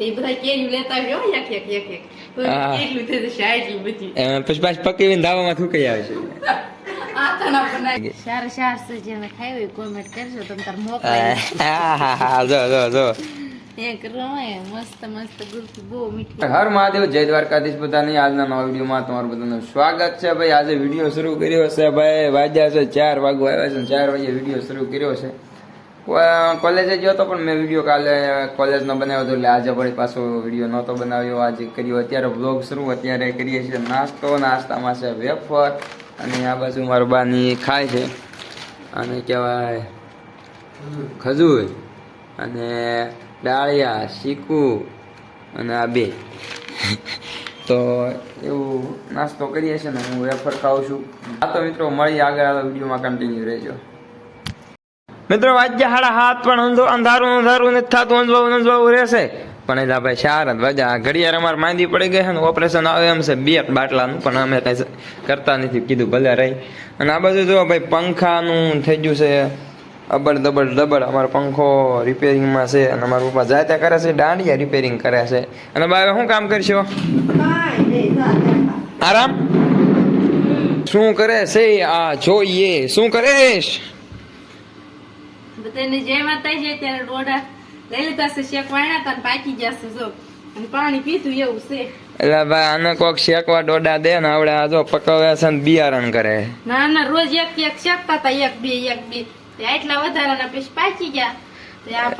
એ બધા કેરી લેતા આવ્યો એક એક એક એક. તો કેટલું થઈ જશે આટલી બધી. પછી પાછી પકવીને ધાવામાં થૂકાઈ આવે છે? આથાના બનાવી શાર શાર છે જેને ખાઈ હોય કોમેન્ટ કરજો તમે તાર મોકલાવી આહાહા, જો જો જો. મસ્ત મસ્ત બહુ મીઠી. હર મહાદેવ જય દ્વારકાધીશ બધાની. આજના નવા વિડીયોમાં તમારું બધાનું સ્વાગત છે. ભાઈ આજે વીડિયો શરૂ કર્યો છે ભાઈ. વાગ્યા છે ચાર વાગવા આવ્યા છે ચાર વાગે વીડિયો શરૂ કર્યો છે. કોલેજે ગયો હતો પણ મેં વીડિયો કાલે કોલેજનો બનાવ્યો હતો, એટલે આજે વળી પાછો વીડિયો નહોતો બનાવ્યો. આજે કર્યો અત્યારે વ્લોગ શરૂ, અત્યારે કરીએ છીએ નાસ્તો. નાસ્તામાં છે વેફર અને આ બાજુ મરબાની બાની ખાય છે. અને કહેવાય ખજૂર અને ડાળિયા શીકુ અને આ બે. તો એવું નાસ્તો કરીએ છીએ ને હું વેફર ખાઉં છું. આ તો મિત્રો મળી આગળ આગળ વિડીયોમાં કન્ટિન્યુ રહેજો. મિત્રો, વાજ્ય હાડા હાથ પણ અંધારું અંધારું નથી થતું ઊંઝવાવું ઊંઝવાવું રહેશે. પણ એટલે ભાઈ ચાર જ વાગ્યા. ઘડિયાળ અમારે માંદી પડી ગઈ છે ઓપરેશન આવે એમ છે, બે બાટલાનું, પણ અમે કઈ કરતા નથી, કીધું ભલે રહી. અને આ બાજુ જો ભાઈ, પંખાનું થઈ ગયું છે અબડ દબડ દબડ અમારો પંખો રિપેરિંગમાં છે અને અમારા પપ્પા જાતે કરે છે, દાંડિયા રિપેરિંગ કરે છે. અને બા શું કામ કરશો? આરામ? શું કરે છે? આ જોઈએ. શું કરેશ બધાને જય માતાજી ત્યારે ડોડા લઈ લીધા છે શેક વાળ્યા હતા પાકી ગયા છે જો. અને પાણી પીધું એવું છે. એટલે ભાઈ આને કોક શેકવા ડોડા દે ને આવડે આ જો પકવે છે ને બિયારણ કરે. ના ના રોજ એક એક શેકતા હતા એક બે એક બે. એટલા વધારાના પછી પાકી ગયા. તે આ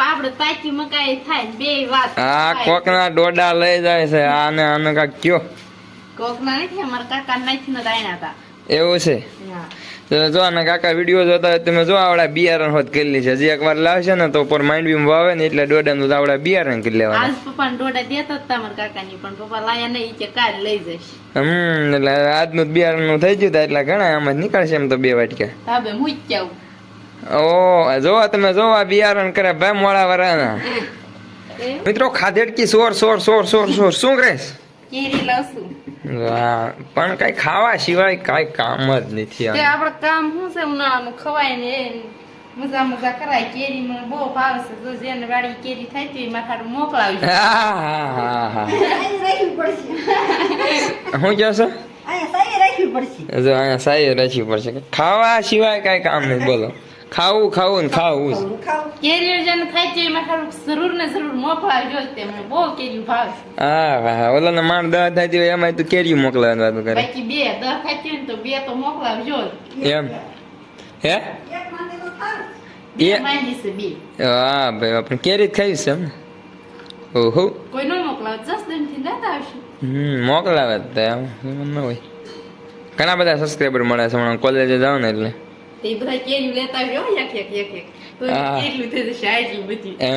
મકાઈ થાય બે વાત આ કોક ના ડોડા લઈ જાય છે આને આને કાક કયો. કોક ના નથી અમારા કાકા નાખી ને રાયણા હતા એવું છે? હા. જો આના કાકા વીડિયો જોતા હોય તમે જો આવડા બિયારણ હોત કેટલી છે. હજી એકવાર લાવશે ને તો પર માઇન્ડ બીમ વાવે ને એટલે ડોડાનું નું આવડા બિયારણ કરી લેવાના. આજ પપ્પાને ડોડા દેતા હતા મારા કાકાની પણ પપ્પા લાયા નહીં કે કાલ લઈ જશે હમ એટલે આજનું બિયારણનું થઈ ગયું તા એટલે ઘણા આમાં જ નીકળશે એમ તો બે વાટકા. તાબે મૂકી આવું ઓ જોવા તમે જોવા બિયારણ કરે ભાઈ મોડા વરાના. મિત્રો ખાધેડકી સોર સોર સોર સોર સોર શું કરેશ કેરી લસુ વાહ, પણ કઈ ખાવા સિવાય કઈ કામ જ નથી તે આપણે કામ શું છે ઉનાળાનું? ખવાય ને મજા મજા કરાય. કેરી મને બહુ ભાવે છે. જો જેને વાડી કેરી થાય તો એ મારા હારું મોકલાવી હા, હા, હા, હા. કહો છો? જો અહીંયા સાઈ રાખવી પડશે. ખાવા સિવાય કઈ કામ નહીં બોલો. ખાવું ખાવું ને ખાવું. કેરીઓ જેને ખાઈ છે એમાં મારા જરૂર ને જરૂર મોકલાવી જો તે મને બહુ કેરીઓ ભાવે હા હા ઓલા માણ દહ થાય છે એમાં તું કેરીઓ મોકલવાનું વાત કરે. બાકી બે દહ ખાઈ છે ને તો બે તો મોકલાવજો જ. એમ. હે? બે એ- માંડી છે બે. હા ભાઈ આપણે કેરી જ ખાઈ છે એમ ને. ઓહો. કોઈ નો મોકલાવે જસ દિનથી દાતા આવશે હમ મોકલાવે તે એમ. એમ ન હોય. ઘણા બધા સબસ્ક્રાઇબર મળે છે હમણાં. કોલેજે જાવ ને એટલે.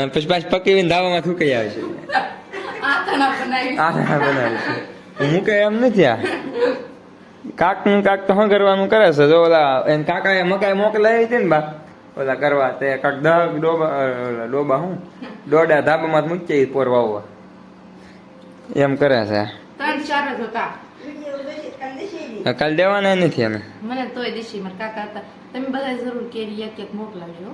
પછી પાછી પકવીને ધાવામાં થૂકાઈ આવે છે આથાના બનાવી આ ના બનાવે છે હું કઈ એમ નથી આ કાકનું કાક તો શું કરવાનું કરે છે જો ઓલા એને કાકા એ મકાઈ મોકલાવી હતી ને બા ઓલા કરવા તે કાક દહ ડોબા ડોબા હું દોડા ધાબામાં મૂકી પોર વાવવા એમ કરે છે ત્રણ ચાર જ હતા કાલ દેવાના નથી એને. મને તોય દેશી મારા કાકા હતા. તમે બધા જરૂર કેરી એક એક મોકલાવજો.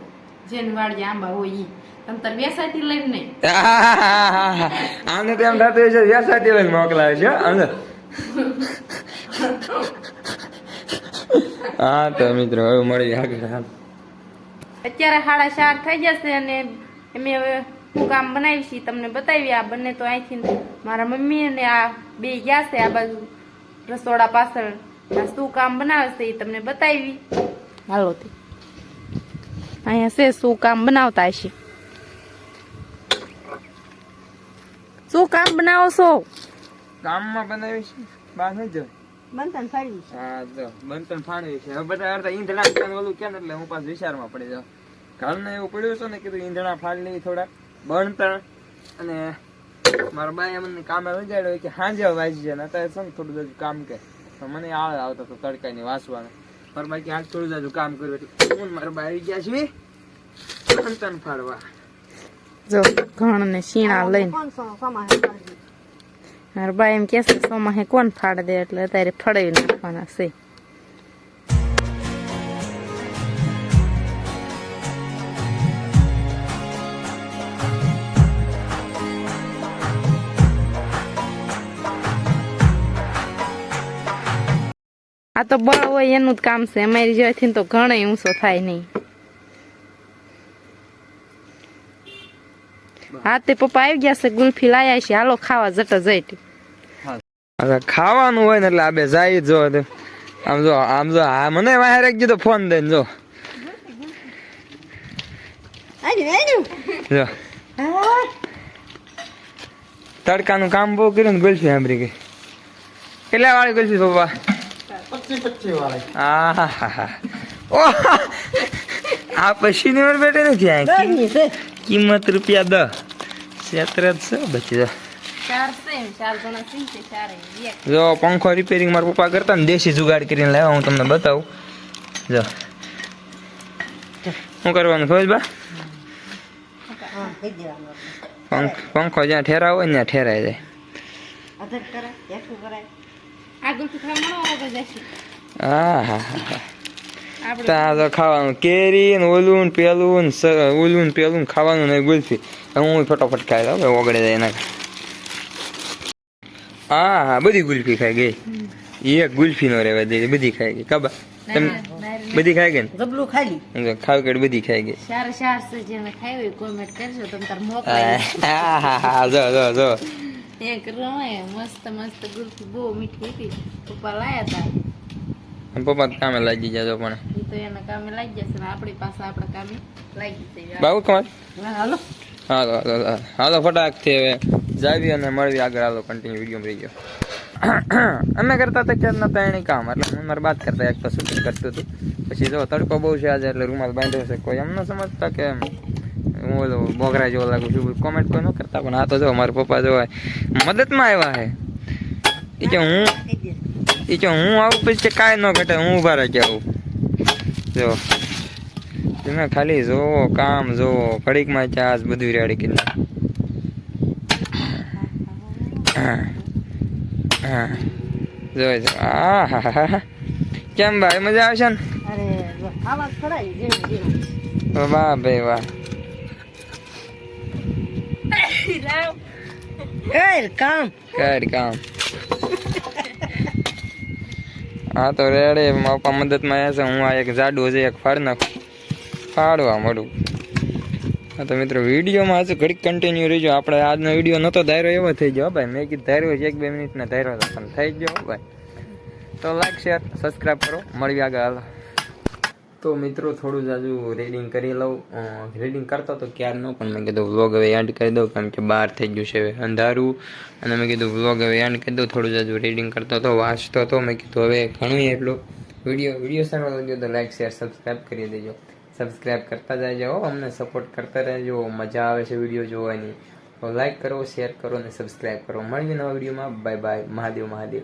જેને વાડી આંબા હોય ઈ. તમે તાર વેસાતી લઈને નહીં. આને તો એમ થતું છે વ્યવસાય લઈને મોકલાવે છે અંદર હા તો મિત્રો હવે મળી આગળ હાલ અત્યારે સાડા ચાર થઈ જશે અને અમે હવે હું કામ બનાવી છીએ તમને બતાવી આ બંને તો અહીંથી મારા મમ્મી અને આ બે ગયા છે આ બાજુ. રસોડા પાછળ શું કામ બનાવશે એ તમને બતાવી. હાલો તે. અહીંયા છે શું કામ બનાવતા હશે. શું કામ બનાવો છો? ગામમાં બનાવી છે? બહાર નહીં છે. હા જો બંતન ફાણવી છે. હવે બધા અડધા ઈંધણા ને ઓલું કે ને એટલે હું પાછું વિચારમાં પડી જાઉં. કાલને એવું પડ્યું છે ને કીધું ઈંધણા ફાડી લઈ થોડા બણતણ અને મારા બાએ મને કામે વગાડ્યો કે હાંજે વાંચી છે ને અત્યારે છે ને થોડું બધું કામ કે તો મને આવે આવતો હતો તડકાની વાંચવાનું મારા બાકી આજ થોડું જાજુ કામ કર્યું એટલે હું મારા બા આવી ગયા છે બણતણ ફાડવા. જો ઘણ ને શીણા લઈને. મારા બા એમ કે છે સોમાં કોણ ફાડ દે એટલે અત્યારે ફળાવી નાખવાના છે. આ તો બળ હોય એનું જ કામ છે. અમારી જેવાથી તો ઘણો ઊંચો થાય નહીં. હા તે પપ્પા આવી ગયા છે ગુલ્ફી લાયા છે. હાલો ખાવા જટ જઈટ હવે ખાવાનું હોય ને એટલે આ બે જાય જો. આમ જો આમ જો હા મને વાહે રાખજો તો ફોન દઈને જો. જો. તડકાનું કામ બહુ કર્યું ને ગુલ્ફી સાંભળી ગઈ. કેટલા વાળી ગુલ્ફી પપ્પા? પચીસ વાળી. આહાહા. ઓહ! આ પછી ની બેઠે નથી આ કિંમત- રૂપિયા દસ. ક્ષેત્ર જ છે બચી જો પંખો રિપેરિંગ મારા પપ્પા કરતા ને દેશી જુગાડ કરીને લાવ્યા હું તમને બતાવું. જો. શું કરવાનું ખબર બા? પંખ પંખો જ્યાં ઠેરાવો હોય ત્યાં ઠેરાઈ જાય. આ ગુલ્ફી ખાવા મળો વગર જશે. હા હા હા આપણે ત્યાં તો ખાવાનું. કેરી ને ઓલું ને પેલું ને ઓલું ને પેલું ખાવાનું ને ગુલ્ફી. હું ફટાફટ ખાઈ લઉં ઓગળે જાય એના. હા હા બધી ગુલ્ફી ખાઈ ગઈ. એક ગુલ્ફી નો રહેવા દે બધી ખાઈ ગઈ. કબા તમે બધી ખાઈ ગઈ જબલું ખાલી ને ખાવ કે બધી ખાઈ ગઈ. સારા ચાર જેને ખાઈ હોય કોમેન્ટ કરજો તમે તાર મોકલાઈ હા હા હા જો જો જો. એક રમાય મસ્ત મસ્ત ગુલ્ફી બહુ મીઠી હતી. પપ્પા લાયા હતા પપ્પા કામે લાગી જજો પણ. એ તો એના કામે લાગી જશે ને આપણી પાસે આપણા કામે લાગી જશે બાબુ કમાલ હાલો. હાલો હાલો હાલો. ફટાકથી હવે જાવી અને મળવી આગળ. હાલો કન્ટિન્યુ વીડિયો રહી ગયો. અમે કરતા હતા ક્યાં નતા એને કામ. એટલે હું મારી વાત કરતા એક તો શૂટિંગ કરતું હતું. પછી જો તડકો બહુ છે આજે એટલે રૂમાલ બાંધ્યો છે. કોઈ એમ ન સમજતા કે હું ઓલો બોગરા જેવો લાગુ છું. કોમેન્ટ કોઈ ન કરતા પણ આ તો જો મારા પપ્પા જો મદદમાં આવ્યા હે એ કે હું એ કે હું આવું પછી કાંઈ ન ઘટે હું ઊભા રાખી આવું જો તમે ખાલી જોવો કામ જોવો ઘડીકમાં ચાર્જ બધું રેડી કરી જોઈ જો આ હા કેમ ભાઈ મજા આવશે ને? અરે વાહ ભાઈ વાહ. એ કામ કર કામ હા, તો રેડે પપ્પા મદદમાં આવ્યા છે. હું આ એક જાડું છે, એક ફાડ નાખું. ફાડવા મળું. હા, તો મિત્રો, વિડીયોમાં હજુ ઘડીક કન્ટિન્યુ રહીજો. આપણે આજનો વીડિયો નહોતો ધાર્યો, એવો થઈ ગયો ભાઈ. મેં કીધું ધાર્યો છે, એક બે મિનિટનો ધાર્યો હતો પણ થઈ ગયો ભાઈ. તો લાઈક શેર સબસ્ક્રાઈબ કરો. મળવી આગળ. હાલો તો મિત્રો થોડું જ હજુ રીડિંગ કરી લઉં. રીડિંગ કરતો તો ક્યારનો પણ મેં કીધું વ્લોગ હવે એન્ડ કરી દઉં કારણ કે બહાર થઈ ગયું છે હવે અંધારું. અને મેં કીધું વ્લોગ હવે એન્ડ કરી દઉં થોડું જ હજુ રીડિંગ કરતો હતો વાંચતો હતો મેં કીધું હવે ઘણું એટલું. વીડિયો વીડિયો સારો લાગ્યો તો લાઈક શેર સબસ્ક્રાઈબ કરી દેજો. સબસ્ક્રાઈબ કરતા જાય હો, અમને સપોર્ટ કરતા રહેજો. મજા આવે છે વીડિયો જોવાની. તો લાઈક કરો શેર કરો અને સબસ્ક્રાઈબ કરો. મળીએ નવા વિડીયોમાં બાય બાય મહાદેવ મહાદેવ.